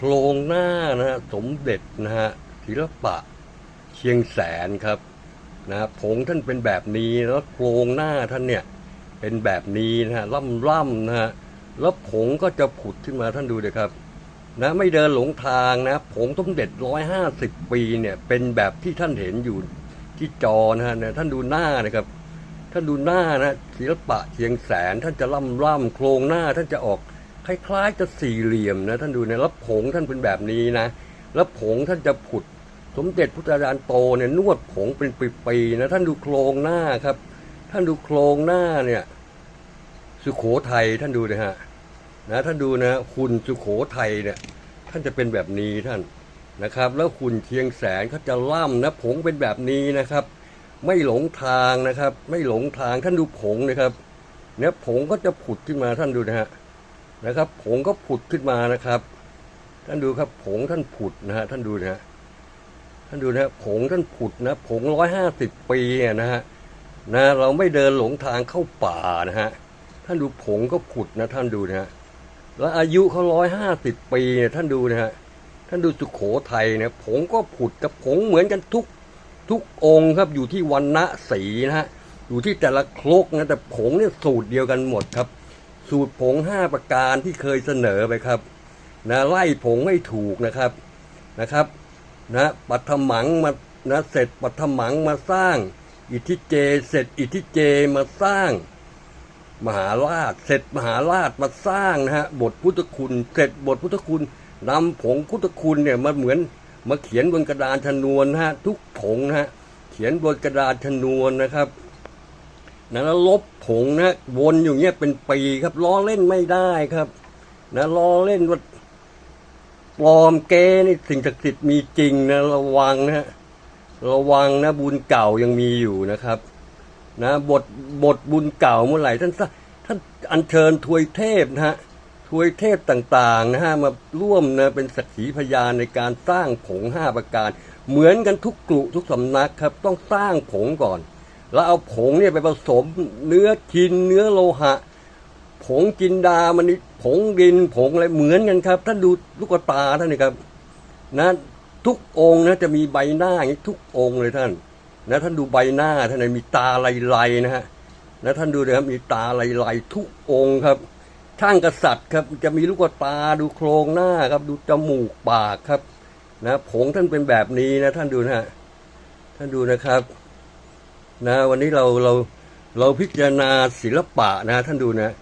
โครงหน้านะฮะสมเด็จนะฮะศิลปะเชียงแสนครับนะผงท่านเป็นแบบนี้แล้วโครงหน้าท่านเนี่ยเป็นแบบนี้นะฮะล่ำล่ำๆนะฮะแล้วผงก็จะผุดขึ้นมาท่านดูเลยครับ นะไม่เดินหลงทางนะผงสมเด็จร้อยห้าสิบปีเนี่ยเป็นแบบที่ท่านเห็นอยู่ที่จอนะฮะท่านดูหน้านะครับ ท่านดูหน้านะศิลปะเชียงแสนท่านจะล่ำล่ำโครงหน้าท่านจะออก คล้ายๆจะสี่เหลี่ยมนะท่านดูเนี่ยแล้วผงท่านเป็นแบบนี้นะ แล้วผงท่านจะผุด สมเด็จพุทธาจารย์โตเนี่ยนวดผงเป็นปีๆนะท่านดูโครงหน้าครับ ท่านดูโครงหน้าเนี่ย สุโขทัยท่านดูนะฮะนะท่านดูนะหุ่นสุโขทัยเนี่ย ท่านจะเป็นแบบนี้ท่านนะครับ แล้วหุ่นเชียงแสนเขาจะล่ำนะผงเป็นแบบนี้นะครับ ไม่หลงทางนะครับ ไม่หลงทางท่านดูผงนะครับเนี่ยผงก็จะผุดขึ้นมาท่านดูนะฮะ นะครับผงก็ผุดขึ้นมานะครับ ท่านดูครับผงท่านผุดนะฮะท่านดูนะฮะท่านดูนะผงท่านผุดนะผงร้อยห้าสิบปีนะฮะนะเราไม่เดินหลงทางเข้าป่านะฮะท่านดูผงก็ผุดนะท่านดูนะฮะแล้วอายุเขาร้อยห้าสิบปีเนี่ยท่านดูนะฮะท่านดูสุโขทัยเนี่ยผงก็ผุดกับผงเหมือนกันทุกทุกองค์ครับอยู่ที่วันณะสีนะฮะอยู่ที่แต่ละครกนะแต่ผงเนี่ยสูตรเดียวกันหมดครับ สูตรผงห้าประการที่เคยเสนอไปครับนะไล่ผงให้ถูกนะครับนะครับนะปัทมังมานะเสร็จปัทมังมาสร้าง อิทธิเจ เสร็จอิทธิเจมาสร้าง มหาราชเสร็จมหาราชมาสร้างนะฮะบทพุทธคุณ เสร็จบทพุทธคุณนำผงพุทธคุณเนี่ยมาเหมือนมาเขียนบนกระดานชนวนนะฮะทุกผงนะฮะเขียนบนกระดานชนวนนะครับ นะแล้วลบผงนะวนอยู่เงี้ยเป็นปีครับล้อเล่นไม่ได้ครับนะล้อเล่นว่าปลอมเก้นี่สิ่งศักดิ์สิทธิ์มีจริงนะระวังนะฮะระวังนะบุญเก่ายังมีอยู่นะครับ นะบทบทบุญเก่าเมื่อไหร่ท่านท่านอัญเชิญทวยเทพนะฮะทวยเทพต่างๆนะฮะมาร่วมนะเป็นสักขีพยานในการสร้างผงห้าประการ เหมือนกันทุกกลุ่ทุกสำนักครับ ต้องสร้างผงก่อน แล้วเอาผงเนี่ยไปผสมเนื้อชินเนื้อโลหะ ผงจินดามันนี่ผงดินผงอะไรเหมือนกันครับ ท่านดูลูกตาท่านนี่ครับ นะทุกองนะจะมีใบหน้าอย่างนี้ทุกองเลยท่าน นะท่านดูใบหน้าท่านนะมีตาลายๆนะฮะนะท่านดูนะครับมีตาลายๆทุกองค์ครับช่างกษัตริย์ครับจะมีลูกตาดูโครงหน้าครับ ดูจมูกปากครับ นะผงท่านเป็นแบบนี้นะ ท่านดูนะฮะท่านดูนะครับ นะวันนี้เราเราเราพิจารณาศิลปะนะท่านดูนะ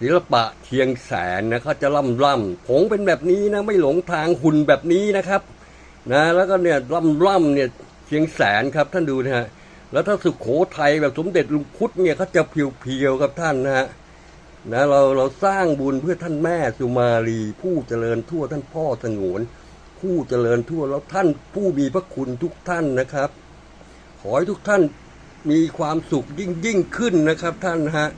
ศิลปะเชียงแสนนะเขาจะล่ำล่ำผงเป็นแบบนี้นะไม่หลงทางหุ่นแบบนี้นะครับนะแล้วก็เนี่ยล่ำล่ำเนี่ยเชียงแสนครับท่านดูนะฮะแล้วถ้าสุขโขทัยแบบสมเด็จลุงพุทธเนี่ยเขาจะเพียวๆครับท่านนะฮะนะเราเราสร้างบุญเพื่อท่านแม่สุมาลี ผู้เจริญทั่วท่านพ่อสงวน ผู้เจริญทั่วแล้วท่านผู้มีพระคุณทุกท่านนะครับ ขอให้ทุกท่าน มีความสุขยิ่งยิ่งขึ้นนะครับท่านฮะ